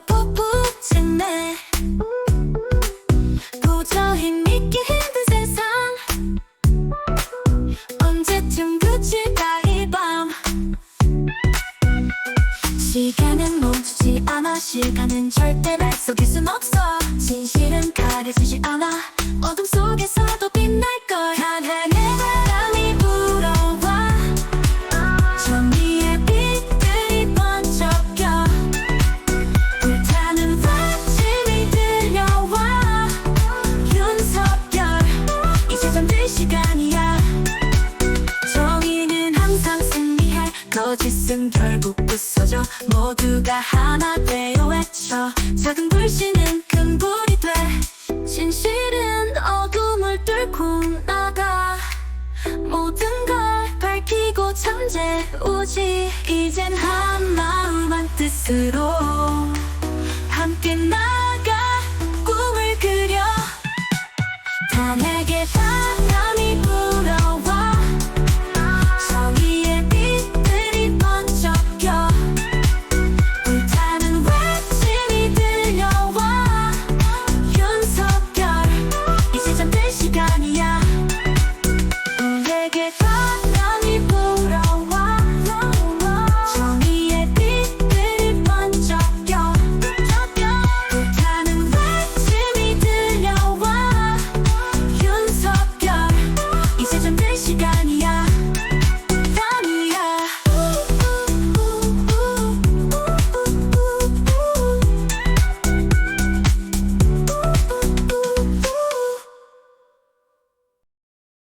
뽀뽀뽀뽀지네. 도저히 믿기 힘든 세상. 언제쯤 그칠까 이밤? 시간은 멈추지 않아. 시간은 절대 말 속일 순 없어. 진실은 것은 결국 부서져 모두가 하나 되어 외쳐 작은 불씨는 큰 불이 돼. 진실은 어둠을 뚫고 나가. 모든 걸 밝히고 잠재우지. 이젠 한 마음한 뜻으로 함께 나가 꿈을 그려. 단에게 아니야.